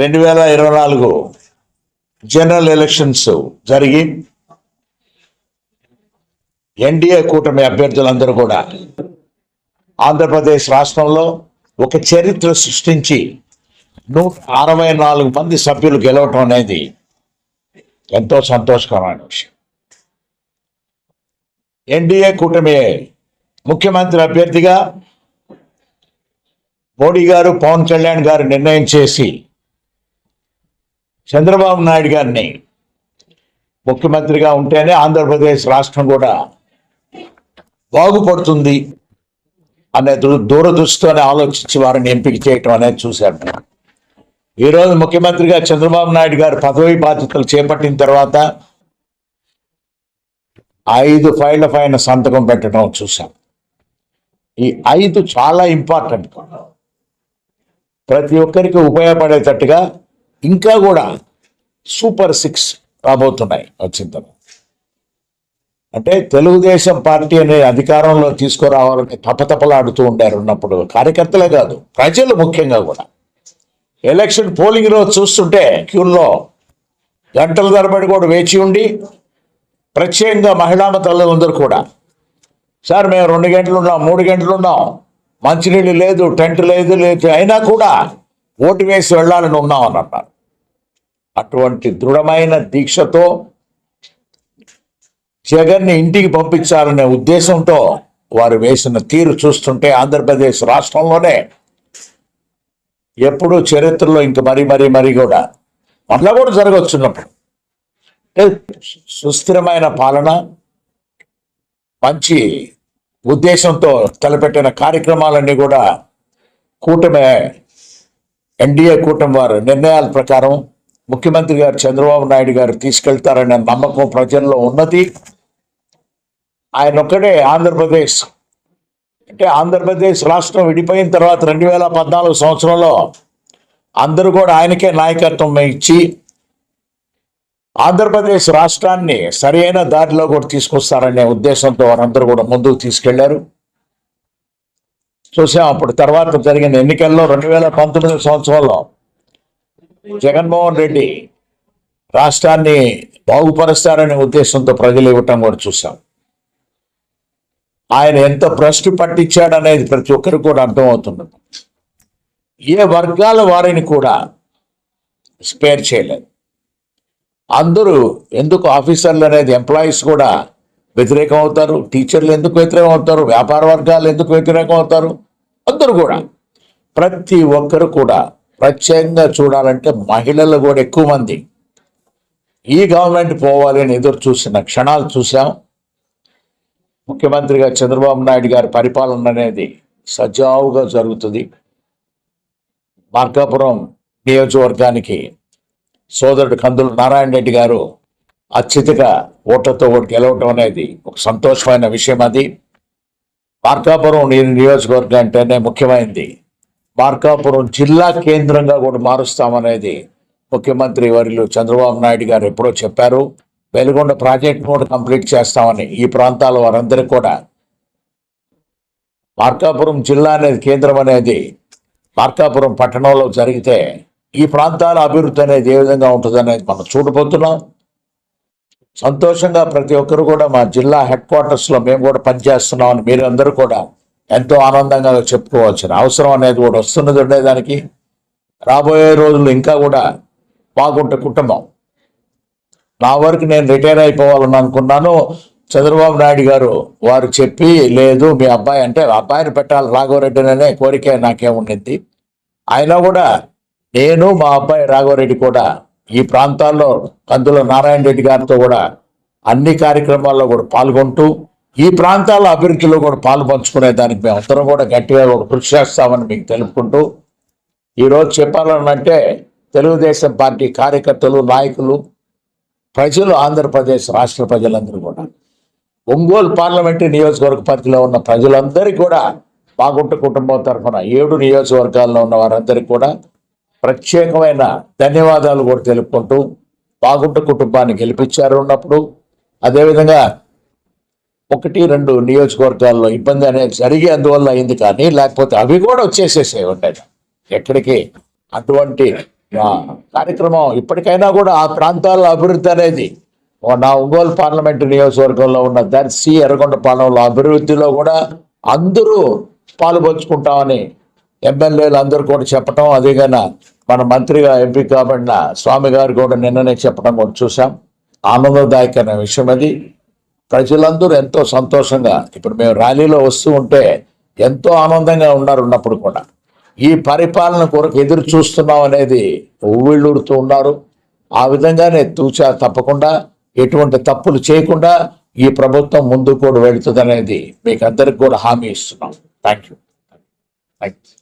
రెండు వేల ఇరవై నాలుగు జనరల్ ఎలక్షన్స్ జరిగి ఎన్డీఏ కూటమి అభ్యర్థులందరూ కూడా ఆంధ్రప్రదేశ్ రాష్ట్రంలో ఒక చరిత్ర సృష్టించి నూట అరవై నాలుగు మంది సభ్యులు గెలవటం అనేది ఎంతో సంతోషకరమైన విషయం. ఎన్డీఏ కూటమి ముఖ్యమంత్రి అభ్యర్థిగా మోడీ గారు పవన్ కళ్యాణ్ గారు నిర్ణయం చేసి చంద్రబాబు నాయుడు గారిని ముఖ్యమంత్రిగా ఉంటేనే ఆంధ్రప్రదేశ్ రాష్ట్రం కూడా బాగుపడుతుంది అనే దూరదృష్టితోనే ఆలోచించి వారిని ఎంపిక చేయటం అనేది చూశాను ఈరోజు ముఖ్యమంత్రిగా చంద్రబాబు నాయుడు గారు పదవి బాధ్యతలు చేపట్టిన తర్వాత ఐదు ఫైళ్ళ పైన సంతకం పెట్టడం చూశాం. ఈ ఐదు చాలా ఇంపార్టెంట్. ప్రతి ఒక్కరికి ఉపయోగపడేటట్టుగా ఇంకా కూడా సూపర్ సిక్స్ రాబోతున్నాయి వచ్చిన తర్వాత అంటే తెలుగుదేశం పార్టీ అనే అధికారంలో తీసుకురావాలని తపతపలాడుతూ ఉండారు ఉన్నప్పుడు కార్యకర్తలే కాదు ప్రజలు ముఖ్యంగా కూడా. ఎలక్షన్ పోలింగ్ రోజు చూస్తుంటే క్యూల్లో గంటల తరబడి కూడా వేచి ఉండి ప్రత్యేకంగా మహిళా తల్లులందరూ కూడా సార్ మేము రెండు గంటలు ఉన్నాం మూడు గంటలు ఉన్నాం మంచినీళ్ళు లేదు టెంట్ లేదు లేదు అయినా కూడా ఓటు వేసి వెళ్ళాలని ఉన్నాం అన్నారు. అటువంటి దృఢమైన దీక్షతో జగన్ని ఇంటికి పంపించాలనే ఉద్దేశంతో వారు వేసిన తీరు చూస్తుంటే ఆంధ్రప్రదేశ్ రాష్ట్రంలోనే ఎప్పుడూ చరిత్రలో ఇంక మరీ మరీ మరీ కూడా మళ్ళా కూడా జరగవచ్చున్నప్పుడు అంటే సుస్థిరమైన పాలన మంచి ఉద్దేశంతో తలపెట్టిన కార్యక్రమాలన్నీ కూడా కూటమి ఎన్డీఏ కూటమి వారి నిర్ణయాల ప్రకారం ముఖ్యమంత్రి గారు చంద్రబాబు నాయుడు గారు తీసుకెళ్తారనే నమ్మకం ప్రజల్లో ఉన్నది. ఆయన ఒక్కడే ఆంధ్రప్రదేశ్. అంటే ఆంధ్రప్రదేశ్ రాష్ట్రం విడిపోయిన తర్వాత రెండు వేల పద్నాలుగు సంవత్సరంలో అందరూ కూడా ఆయనకే నాయకత్వం ఇచ్చి ఆంధ్రప్రదేశ్ రాష్ట్రాన్ని సరైన దారిలో కూడా తీసుకొస్తారనే ఉద్దేశంతో వారందరూ కూడా ముందుకు తీసుకెళ్ళారు. చూసాం అప్పుడు తర్వాత జరిగిన ఎన్నికల్లో రెండు వేల పంతొమ్మిది సంవత్సరంలో జగన్మోహన్ రెడ్డి రాష్ట్రాన్ని బాగుపరుస్తారనే ఉద్దేశంతో ప్రజలు ఇవ్వటం కూడా చూసాం. ఆయన ఎంత భ్రష్టు పట్టించాడనేది ప్రతి ఒక్కరికి కూడా అర్థమవుతుంది. ఏ వర్గాల వారిని కూడా స్పేర్ చేయలేదు. అందరూ ఎందుకు ఆఫీసర్లు అనేది ఎంప్లాయీస్ కూడా వ్యతిరేకం అవుతారు టీచర్లు ఎందుకు వ్యతిరేకం అవుతారు వ్యాపార వర్గాలు ఎందుకు వ్యతిరేకం అవుతారు అందరూ కూడా. ప్రతి ఒక్కరు కూడా ప్రత్యేకంగా చూడాలంటే మహిళలు కూడా ఎక్కువ మంది. ఈ గవర్నమెంట్ పోవాలి అని ఎదురు చూసిన క్షణాలు చూసాం ముఖ్యమంత్రిగా చంద్రబాబు నాయుడు గారి పరిపాలన అనేది సజావుగా జరుగుతుంది. మార్కాపురం నియోజకవర్గానికి సోదరుడు కందులు నారాయణ రెడ్డి గారు అత్యధిక ఓట్లతో ఓటు గెలవటం అనేది ఒక సంతోషమైన విషయం అది. మార్కాపురం నేను నియోజకవర్గం అంటేనే ముఖ్యమైనది మార్కాపురం జిల్లా కేంద్రంగా కూడా మారుస్తామనేది ముఖ్యమంత్రి వర్యులు చంద్రబాబు నాయుడు గారు ఎప్పుడో చెప్పారు. వెలుగొండ ప్రాజెక్ట్ కూడా కంప్లీట్ చేస్తామని ఈ ప్రాంతాల వారందరికీ కూడా. మార్కాపురం జిల్లా అనేది కేంద్రం అనేది మార్కాపురం పట్టణంలో జరిగితే ఈ ప్రాంతాల అభివృద్ధి అనేది ఏ విధంగా ఉంటుంది అనేది మనం చూడబోతున్నాం. సంతోషంగా ప్రతి ఒక్కరు కూడా మా జిల్లా హెడ్ క్వార్టర్స్లో మేము కూడా పనిచేస్తున్నామని మీరందరూ కూడా ఎంతో ఆనందంగా చెప్పుకోవాల్సిన అవసరం అనేది కూడా వస్తున్నది ఉండేదానికి. రాబోయే రోజులు ఇంకా కూడా బాగుంటే కుటుంబం. నా వరకు నేను రిటైర్ అయిపోవాలని అనుకున్నాను. చంద్రబాబు నాయుడు గారు వారు చెప్పి లేదు మీ అబ్బాయి అంటే అబ్బాయిని పెట్టాలి రాఘవరెడ్డి అనే కోరిక నాకేముండింది. అయినా కూడా నేను మా అబ్బాయి రాఘవరెడ్డి కూడా ఈ ప్రాంతాల్లో కందుల నారాయణ రెడ్డి గారితో కూడా అన్ని కార్యక్రమాల్లో కూడా పాల్గొంటూ ఈ ప్రాంతాల అభివృద్ధిలో కూడా పాలు పంచుకునే దానికి మేము అందరం కూడా గట్టిగా ఒక కృషి చేస్తామని మీకు తెలుపుకుంటూ ఈరోజు చెప్పాలనంటే తెలుగుదేశం పార్టీ కార్యకర్తలు నాయకులు ప్రజలు ఆంధ్రప్రదేశ్ రాష్ట్ర ప్రజలందరూ కూడా. ఒంగోలు పార్లమెంటు నియోజకవర్గ పరిధిలో ఉన్న ప్రజలందరికీ కూడా బాగుంట కుటుంబం తరఫున ఏడు నియోజకవర్గాల్లో ఉన్న వారందరికీ కూడా ప్రత్యేకమైన ధన్యవాదాలు కూడా తెలుపుకుంటూ బాగుంట కుటుంబాన్ని గెలిపించారు ఉన్నప్పుడు. అదేవిధంగా ఒకటి రెండు నియోజకవర్గాల్లో ఇబ్బంది అనేది జరిగి అందువల్ల అయింది కానీ లేకపోతే అవి కూడా వచ్చేసేసే ఉంటాయి ఎక్కడికి? అటువంటి కార్యక్రమం ఇప్పటికైనా కూడా ఆ ప్రాంతాల అభివృద్ధి అనేది నా ఒంగోలు పార్లమెంటు నియోజకవర్గంలో ఉన్న దర్శి ఎర్రగొండపాలెంలో అభివృద్ధిలో కూడా అందరూ పాలుపంచుకుంటామని ఎమ్మెల్యేలు అందరూ కూడా చెప్పటం అదేగాన మన మంత్రిగా ఎంపీ కాబడిన స్వామి గారు కూడా నిన్ననే చెప్పడం కూడా చూసాం ఆనందదాయకమైన విషయం అది. ప్రజలందరూ ఎంతో సంతోషంగా ఇప్పుడు మేము ర్యాలీలో వస్తూ ఉంటే ఎంతో ఆనందంగా ఉన్నారు ఉన్నప్పుడు కూడా. ఈ పరిపాలన కొరకు ఎదురు చూస్తున్నాం అనేది ఉవ్విళ్ళూరుతూ ఉన్నారు. ఆ విధంగానే తూచా తప్పకుండా ఎటువంటి తప్పులు చేయకుండా ఈ ప్రభుత్వం ముందు కూడా వెళుతుంది అనేది మీకు అందరికి కూడా హామీ ఇస్తున్నాం. Thank you thank you